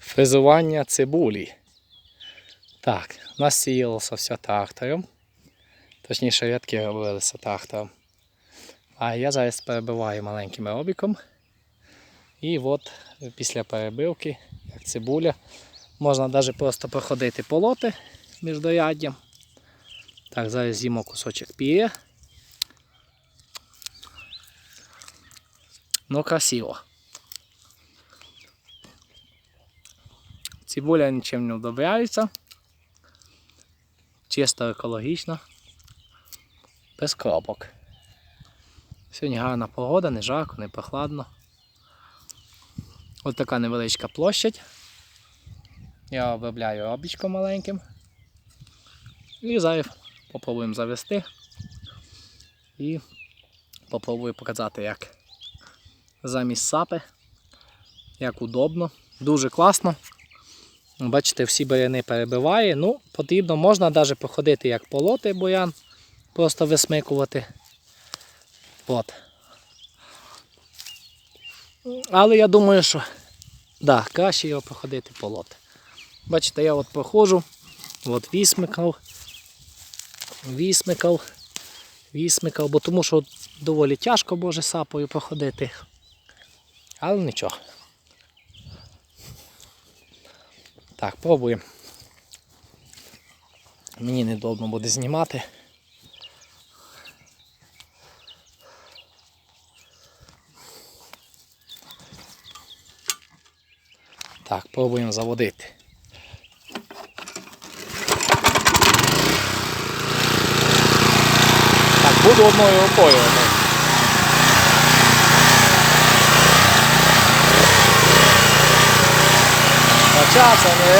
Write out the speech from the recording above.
Фрезування цибулі. Так, у нас сіялося все трактором. Точніше, рядки робилися трактором. А я зараз перебиваю маленьким робіком. І от після перебивки, як цибуля, можна навіть просто проходити полоти між дояддям. Так, зараз з'їмо кусочок піря. Ну, красиво. Цибуля нічим не вдобряється. Чисто екологічно. Без кропок. Сьогодні гарна погода, не жарко, не прохладно. Ось така невеличка площадь. Я обробляю робічком маленьким. І зараз попробуємо завести. І попробую показати, як замість сапи. Як удобно. Дуже класно. Бачите, всі буряни перебиває. Ну, потрібно, можна навіть походити як полоти бурян, просто висмикувати. От. Але я думаю, що да, краще його проходити полоти. Бачите, я от проходжу, от вісмикав, вісмикав, вісмикав, бо тому що доволі тяжко боже сапою проходити. Але нічого. Так, пробуємо. Мені недобно буде знімати. Так, пробуємо заводити. Так, буду одною рукою. No ciao, sono le